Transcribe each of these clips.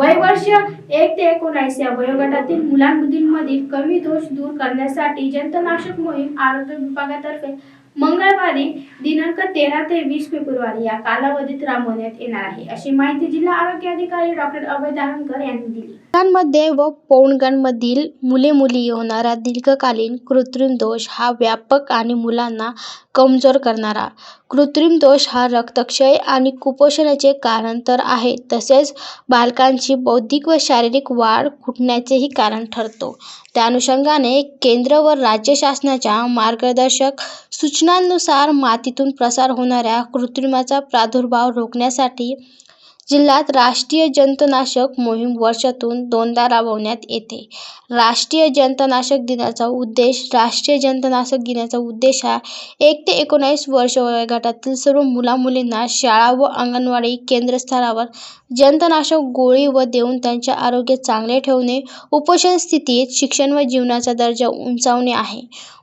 वय वर्ष एक ते एकोणास या वयोगटातील मुलांमधील कमी दोष दूर करण्यासाठी जंतनाशक मोहीम आरोग्य विभागातर्फे मंगळवारी दिनांक तेरा ते वीस फेब्रुवारी या कालावधीत राबवण्यात येणार आहे. अशी माहिती जिल्हा आरोग्य अधिकारी डॉक्टर अभय धारणकर यांनी दिली. मुलांमध्ये व पौगंडांमधील मुले-मुली होणारा दीर्घकालीन कृत्रिम दोष हा व्यापक आणि मुलांना कमजोर करणारा. कृत्रिम दोष हा रक्तक्षय आणि कुपोषणाचे कारण तर आहे तसेच बालकांची बौद्धिक व शारीरिक वाढ खुटण्याचेही कारण ठरतो. त्या अनुषंगाने केंद्र व राज्य शासनाच्या मार्गदर्शक सूचनांनुसार मातीतून प्रसार होणाऱ्या कृत्रिमाचा प्रादुर्भाव रोखण्यासाठी जिल्ह्यात राष्ट्रीय जंतनाशक मोहीम वर्षातून दोनदा राबवण्यात येते. राष्ट्रीय जंतनाशक दिनाचा उद्देश राष्ट्रीय जंतनाशक दिनाचा उद्देश हा एक ते एकोणावीस वर्ष वयोगटातील सर्व मुलामुलींना शाळा व अंगणवाडी केंद्रस्तरावर जंतनाशक गोळी व देऊन त्यांचे आरोग्य चांगले ठेवणे, उपोषण स्थितीत शिक्षण व जीवनाचा दर्जा उंचावणे आहे.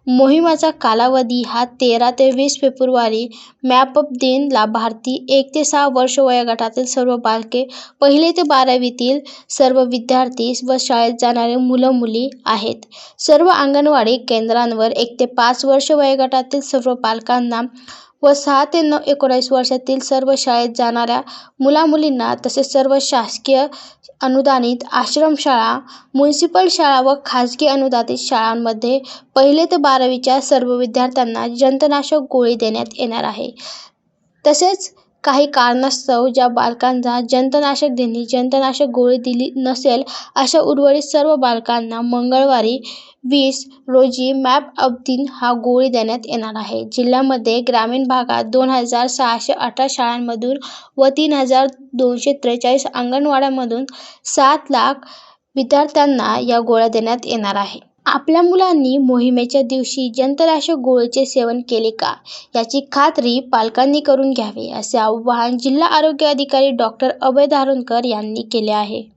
मोहिमेचा कालावधी हा तेरा ते वीस फेब्रुवारी मॅपअप दिन लाभार्थी एक ते सहा वर्ष वयोगटातील सर्व बालके पहिले ते बारावीतील सर्व विद्यार्थी व शाळेत जाणारे मुलं-मुली आहेत. सर्व अंगणवाडी केंद्रांवर एक ते पाच वर्ष वयोगटातील सर्व बालकांना व सहा ते नऊ एकोणावीस वर्षातील सर्व शाळेत जाणाऱ्या मुलामुलींना तसेच सर्व शासकीय अनुदानित आश्रमशाळा, म्युन्सिपल शाळा व खाजगी अनुदानित शाळांमध्ये पहिले ते बारावीच्या सर्व विद्यार्थ्यांना जंतनाशक गोळी देण्यात येणार आहे. तसेच काही कारणास्तव ज्या बालकांना जंतनाशक देणे जंतनाशक गोळी दिली नसेल अशा उर्वरित सर्व बालकांना मंगळवारी वीस रोजी मॅप दिन हा गोळी देण्यात येणार आहे. जिल्ह्यामध्ये ग्रामीण भागात दोन हजार सहाशे अठरा शाळांमधून व तीन हजार दोनशे त्रेचाळीस अंगणवाड्यांमधून सात लाख विद्यार्थ्यांना या गोळ्या देण्यात येणार आहे. आपल्या मुलांनी मोहिमेच्या दिवशी जंतराशक गोळीचे सेवन केले का याची खात्री पालकांनी करून घ्यावी असे आवाहन जिल्हा आरोग्य अधिकारी डॉक्टर अभय धारणकर यांनी केले आहे.